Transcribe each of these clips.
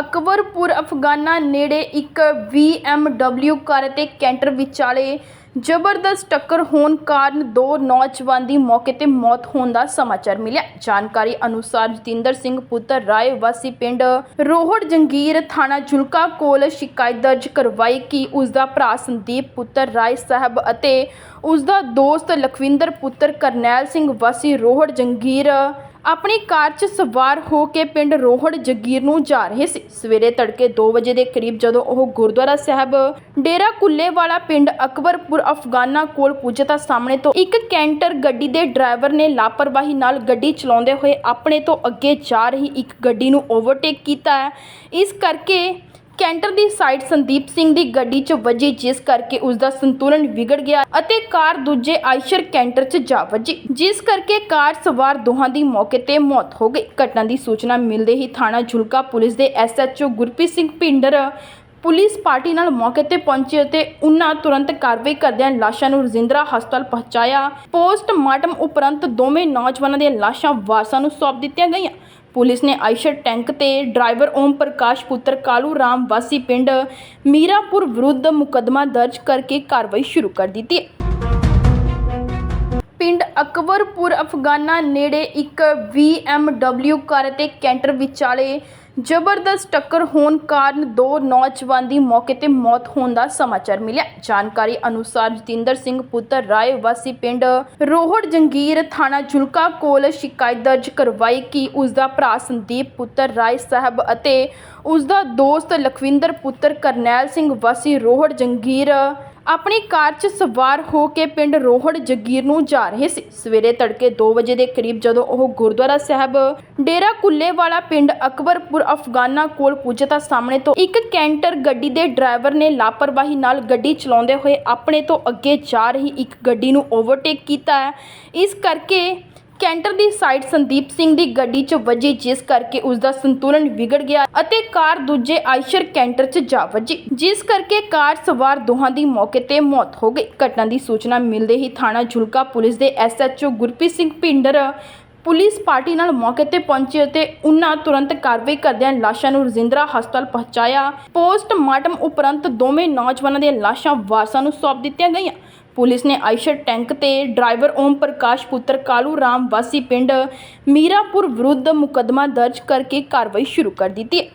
ਅਕਬਰਪੁਰ ਅਫਗਾਨਾ ਨੇੜੇ ਇੱਕ BMW ਕਾਰ ਅਤੇ ਕੈਂਟਰ ਵਿਚਾਲੇ ਜ਼ਬਰਦਸਤ ਟੱਕਰ ਹੋਣ ਕਾਰਨ ਦੋ ਨੌਜਵਾਨ ਦੀ ਮੌਕੇ ਤੇ ਮੌਤ ਹੋਣ ਦਾ ਸਮਾਚਾਰ ਮਿਲਿਆ। ਜਾਣਕਾਰੀ ਅਨੁਸਾਰ ਜਤਿੰਦਰ ਸਿੰਘ ਪੁੱਤਰ ਰਾਏ ਵਾਸੀ ਪਿੰਡ ਰੋਹੜ ਜੰਗੀਰ ਥਾਣਾ ਜੁਲਕਾ ਕੋਲ ਸ਼ਿਕਾਇਤ ਦਰਜ ਕਰਵਾਈ ਕਿ ਉਸ ਦਾ ਭਰਾ ਸੰਦੀਪ ਪੁੱਤਰ ਰਾਏ ਸਾਹਿਬ ਅਤੇ ਉਸ ਦਾ ਦੋਸਤ ਲਖਵਿੰਦਰ ਪੁੱਤਰ ਕਰਨੈਲ ਸਿੰਘ ਵਾਸੀ ਰੋਹੜ ਜੰਗੀਰ ਆਪਣੀ ਕਾਰ 'ਚ ਸਵਾਰ ਹੋ ਕੇ ਪਿੰਡ ਰੋਹੜ ਜਗੀਰ ਨੂੰ ਜਾ ਰਹੇ ਸੀ। ਸਵੇਰੇ ਤੜਕੇ 2 ਵਜੇ ਦੇ ਕਰੀਬ ਜਦੋਂ ਉਹ ਗੁਰਦੁਆਰਾ ਸਾਹਿਬ, ਡੇਰਾ ਕੁੱਲੇ ਵਾਲਾ ਪਿੰਡ ਅਕਬਰਪੁਰ, ਅਫਗਾਨਾ ਕੋਲ ਪੁੱਜੇ ਤਾਂ ਸਾਹਮਣੇ ਤੋਂ ਇੱਕ ਕੈਂਟਰ ਗੱਡੀ ਦੇ ਡਰਾਈਵਰ ਨੇ ਲਾਪਰਵਾਹੀ ਨਾਲ ਗੱਡੀ ਚਲਾਉਂਦੇ ਹੋਏ ਆਪਣੇ ਤੋਂ ਅੱਗੇ ਜਾ ਰਹੀ ਇੱਕ ਗੱਡੀ ਨੂੰ ਓਵਰਟੇਕ ਕੀਤਾ ਹੈ। ਇਸ ਕਰਕੇ ਕੈਂਟਰ ਦੀ ਸਾਈਡ ਸੰਦੀਪ ਸਿੰਘ ਦੀ ਗੱਡੀ 'ਚ ਵੱਜੀ, ਜਿਸ ਕਰਕੇ ਉਸ ਦਾ ਸੰਤੁਲਨ ਵਿਗੜ ਗਿਆ ਅਤੇ ਕਾਰ ਦੂਜੇ ਆਇਸ਼ਰ ਕੈਂਟਰ 'ਚ ਜਾ ਵੱਜੀ, ਜਿਸ ਕਰਕੇ ਕਾਰ ਸਵਾਰ ਦੋਹਾਂ ਦੀ ਮੌਕੇ ਤੇ ਮੌਤ ਹੋ ਗਈ। ਘਟਨਾ ਦੀ ਸੂਚਨਾ ਮਿਲਦੇ ਹੀ ਥਾਣਾ ਝੁਲਕਾ ਪੁਲਿਸ ਦੇ SHO Gurpreet Singh Bhinder police party ਨਾਲ ਮੌਕੇ ਤੇ ਪਹੁੰਚੇ ਅਤੇ ਉਨ੍ਹਾਂ ਤੁਰੰਤ ਕਾਰਵਾਈ ਕਰਦਿਆਂ ਲਾਸ਼ਾਂ ਨੂੰ ਰਜਿੰਦਰਾ ਹਸਪਤਾਲ ਪਹੁੰਚਾਇਆ। ਪੋਸਟਮਾਰਟਮ ਉਪਰੰਤ ਦੋਵੇਂ ਨੌਜਵਾਨਾਂ ਦੀਆਂ ਲਾਸ਼ਾਂ ਵਾਰਸਾਂ ਨੂੰ ਸੌਂਪ ਦਿੱਤੀਆਂ ਗਈਆਂ। ਪੁਲਿਸ ਨੇ ਆਇਸ਼ਰ ਟੈਂਕ ਤੇ ਡਰਾਈਵਰ ਓਮ ਪ੍ਰਕਾਸ਼, ਪੁੱਤਰ ਕਾਲੂ ਰਾਮ ਵਾਸੀ ਪਿੰਡ ਮੀਰਾਪੁਰ ਵਿਰੁੱਧ ਮੁਕੱਦਮਾ ਦਰਜ ਕਰਕੇ ਕਾਰਵਾਈ ਸ਼ੁਰੂ ਕਰ ਦਿੱਤੀ। ਹੈ ਪਿੰਡ ਅਕਬਰਪੁਰ ਅਫਗਾਨਾ ਨੇੜੇ ਇੱਕ BMW ਕਾਰ ਅਤੇ ਕੈਂਟਰ ਵਿਚਾਲੇ ਜ਼ਬਰਦਸਤ ਟੱਕਰ ਹੋਣ ਕਾਰਨ ਦੋ ਨੌਜਵਾਨ ਦੀ ਮੌਕੇ ਤੇ ਮੌਤ ਹੋਣ ਦਾ ਸਮਾਚਾਰ ਮਿਲਿਆ। ਜਾਣਕਾਰੀ ਅਨੁਸਾਰ ਜਤਿੰਦਰ ਸਿੰਘ, ਪੁੱਤਰ ਰਾਏ ਵਾਸੀ ਪਿੰਡ ਰੋਹੜ ਜੰਗੀਰ ਥਾਣਾ ਜੁਲਕਾ ਕੋਲ ਸ਼ਿਕਾਇਤ ਦਰਜ ਕਰਵਾਈ ਕਿ ਉਸ ਦਾ ਭਰਾ ਸੰਦੀਪ, ਪੁੱਤਰ ਰਾਏ ਸਾਹਿਬ ਅਤੇ ਉਸ ਦਾ ਦੋਸਤ ਲਖਵਿੰਦਰ, ਪੁੱਤਰ ਕਰਨੈਲ ਸਿੰਘ ਵਾਸੀ ਰੋਹੜ ਜੰਗੀਰ ਆਪਣੀ ਕਾਰ 'ਚ ਸਵਾਰ ਹੋ ਕੇ ਪਿੰਡ ਰੋਹੜ ਜਗੀਰ ਨੂੰ ਜਾ ਰਹੇ ਸੀ। ਸਵੇਰੇ ਤੜਕੇ 2 ਵਜੇ ਦੇ ਕਰੀਬ ਜਦੋਂ ਉਹ ਗੁਰਦੁਆਰਾ ਸਾਹਿਬ, ਡੇਰਾ ਕੁੱਲੇ ਵਾਲਾ ਪਿੰਡ ਅਕਬਰਪੁਰ ਅਫਗਾਨਾ ਕੋਲ ਪੁੱਜੇ ਤਾਂ ਸਾਹਮਣੇ ਤੋਂ ਇੱਕ ਕੈਂਟਰ ਗੱਡੀ ਦੇ ਡਰਾਈਵਰ ਨੇ ਲਾਪਰਵਾਹੀ ਨਾਲ ਗੱਡੀ ਚਲਾਉਂਦੇ ਹੋਏ ਆਪਣੇ ਤੋਂ ਅੱਗੇ ਜਾ ਰਹੀ ਇੱਕ ਗੱਡੀ ਨੂੰ ਓਵਰਟੇਕ ਕੀਤਾ ਹੈ। ਇਸ ਕਰਕੇ ਕੈਂਟਰ ਦੀ ਸਾਈਡ ਸੰਦੀਪ ਸਿੰਘ ਦੀ ਗੱਡੀ 'ਚ ਵੱਜੀ, ਜਿਸ ਕਰਕੇ ਉਸ ਦਾ ਸੰਤੁਲਨ ਵਿਗੜ ਗਿਆ ਅਤੇ ਕਾਰ ਦੂਜੇ ਆਇਸ਼ਰ ਕੈਂਟਰ 'ਚ ਜਾ ਵੱਜੀ, ਜਿਸ ਕਰਕੇ ਕਾਰ ਸਵਾਰ ਦੋਹਾਂ ਦੀ ਮੌਕੇ ਤੇ ਮੌਤ ਹੋ ਗਈ। ਘਟਨਾ ਦੀ ਸੂਚਨਾ ਮਿਲਦੇ ਹੀ ਥਾਣਾ ਝੁਲਕਾ ਪੁਲਿਸ ਦੇ SHO Gurpreet Singh Bhinder police party ਨਾਲ ਮੌਕੇ ਤੇ ਪਹੁੰਚੇ ਅਤੇ ਉਨ੍ਹਾਂ ਤੁਰੰਤ ਕਾਰਵਾਈ ਕਰਦਿਆਂ ਲਾਸ਼ਾਂ ਨੂੰ ਰਜਿੰਦਰਾ ਹਸਪਤਾਲ ਪਹੁੰਚਾਇਆ। ਪੋਸਟਮਾਰਟਮ ਉਪਰੰਤ ਦੋਵੇਂ ਨੌਜਵਾਨਾਂ ਦੀਆਂ ਲਾਸ਼ਾਂ ਵਾਰਸਾਂ ਨੂੰ ਸੌਂਪ ਦਿੱਤੀਆਂ ਗਈਆਂ। ਪੁਲਿਸ ਨੇ ਆਇਸ਼ਰ ਟੈਂਕ ਤੇ ਡਰਾਈਵਰ ਓਮ ਪ੍ਰਕਾਸ਼, ਪੁੱਤਰ ਕਾਲੂ ਰਾਮ ਵਾਸੀ ਪਿੰਡ ਮੀਰਾਪੁਰ ਵਿਰੁੱਧ ਮੁਕੱਦਮਾ ਦਰਜ ਕਰਕੇ ਕਾਰਵਾਈ ਸ਼ੁਰੂ ਕਰ ਦਿੱਤੀ। ਹੈ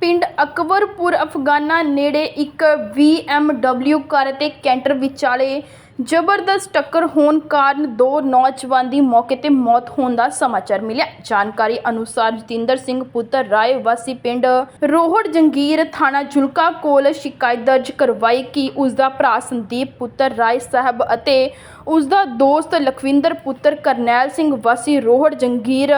ਪਿੰਡ ਅਕਬਰਪੁਰ ਅਫਗਾਨਾ ਨੇੜੇ ਇੱਕ BMW ਕਾਰ ਅਤੇ ਕੈਂਟਰ ਵਿਚਾਲੇ ਜ਼ਬਰਦਸਤ ਟੱਕਰ ਹੋਣ ਕਾਰਨ ਦੋ ਨੌਜਵਾਨ ਦੀ ਮੌਕੇ ਤੇ ਮੌਤ ਹੋਣ ਦਾ ਸਮਾਚਾਰ ਮਿਲਿਆ। ਜਾਣਕਾਰੀ ਅਨੁਸਾਰ ਜਤਿੰਦਰ ਸਿੰਘ, ਪੁੱਤਰ ਰਾਏ ਵਾਸੀ ਪਿੰਡ ਰੋਹੜ ਜੰਗੀਰ ਥਾਣਾ ਜੁਲਕਾ ਕੋਲ ਸ਼ਿਕਾਇਤ ਦਰਜ ਕਰਵਾਈ ਕਿ ਉਸ ਦਾ ਭਰਾ ਸੰਦੀਪ, ਪੁੱਤਰ ਰਾਏ ਸਾਹਿਬ ਅਤੇ ਉਸ ਦਾ ਦੋਸਤ ਲਖਵਿੰਦਰ, ਪੁੱਤਰ ਕਰਨੈਲ ਸਿੰਘ ਵਾਸੀ ਰੋਹੜ ਜੰਗੀਰ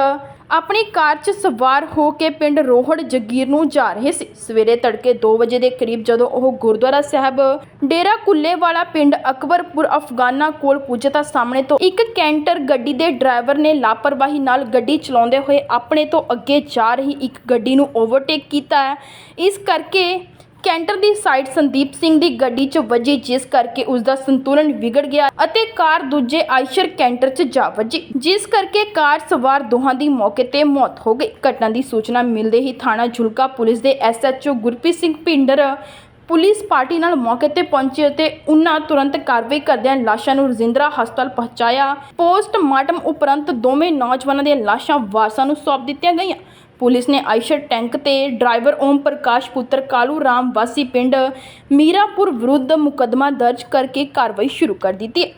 ਆਪਣੀ ਕਾਰ 'ਚ ਸਵਾਰ ਹੋ ਕੇ ਪਿੰਡ ਰੋਹੜ ਜਗੀਰ ਨੂੰ ਜਾ ਰਹੇ ਸੀ। ਸਵੇਰੇ ਤੜਕੇ 2 ਵਜੇ ਦੇ ਕਰੀਬ ਜਦੋਂ ਉਹ ਗੁਰਦੁਆਰਾ ਸਾਹਿਬ, ਡੇਰਾ ਕੁੱਲੇ ਵਾਲਾ ਪਿੰਡ ਅਕਬਰਪੁਰ ਅਫਗਾਨਾ ਕੋਲ ਪੁੱਜੇ ਤਾਂ ਸਾਹਮਣੇ ਤੋਂ ਇੱਕ ਕੈਂਟਰ ਗੱਡੀ ਦੇ ਡਰਾਈਵਰ ਨੇ ਲਾਪਰਵਾਹੀ ਨਾਲ ਗੱਡੀ ਚਲਾਉਂਦੇ ਹੋਏ ਆਪਣੇ ਤੋਂ ਅੱਗੇ ਜਾ ਰਹੀ ਇੱਕ ਗੱਡੀ ਨੂੰ ਓਵਰਟੇਕ ਕੀਤਾ ਹੈ। ਇਸ ਕਰਕੇ ਕੈਂਟਰ ਦੀ ਸਾਈਡ ਸੰਦੀਪ ਸਿੰਘ ਦੀ ਗੱਡੀ 'ਚ ਵੱਜੀ, ਜਿਸ ਕਰਕੇ ਉਸ ਦਾ ਸੰਤੁਲਨ ਵਿਗੜ ਗਿਆ ਅਤੇ ਕਾਰ ਦੂਜੇ ਆਇਸ਼ਰ ਕੈਂਟਰ 'ਚ ਜਾ ਵੱਜੀ, ਜਿਸ ਕਰਕੇ ਕਾਰ ਸਵਾਰ ਦੋਹਾਂ ਦੀ ਮੌਕੇ ਤੇ ਮੌਤ ਹੋ ਗਈ। ਘਟਨਾ ਦੀ ਸੂਚਨਾ ਮਿਲਦੇ ਹੀ ਥਾਣਾ ਝੁਲਕਾ ਪੁਲਿਸ ਦੇ SHO Gurpreet Singh Bhinder police party ਨਾਲ ਮੌਕੇ ਤੇ ਪਹੁੰਚੇ ਅਤੇ ਉਨ੍ਹਾਂ ਤੁਰੰਤ ਕਾਰਵਾਈ ਕਰਦਿਆਂ ਲਾਸ਼ਾਂ ਨੂੰ ਰਜਿੰਦਰਾ ਹਸਪਤਾਲ ਪਹੁੰਚਾਇਆ। ਪੋਸਟਮਾਰਟਮ ਉਪਰੰਤ ਦੋਵੇਂ ਨੌਜਵਾਨਾਂ ਦੀਆਂ ਲਾਸ਼ਾਂ ਵਾਰਸਾਂ ਨੂੰ ਸੌਂਪ ਦਿੱਤੀਆਂ ਗਈਆਂ। ਪੁਲਿਸ ਨੇ ਆਇਸ਼ਰ ਟੈਂਕ ਤੇ ਡਰਾਈਵਰ ਓਮ ਪ੍ਰਕਾਸ਼, ਪੁੱਤਰ ਕਾਲੂ ਰਾਮ ਵਾਸੀ ਪਿੰਡ ਮੀਰਾਪੁਰ ਵਿਰੁੱਧ ਮੁਕੱਦਮਾ ਦਰਜ ਕਰਕੇ ਕਾਰਵਾਈ ਸ਼ੁਰੂ ਕਰ ਦਿੱਤੀ।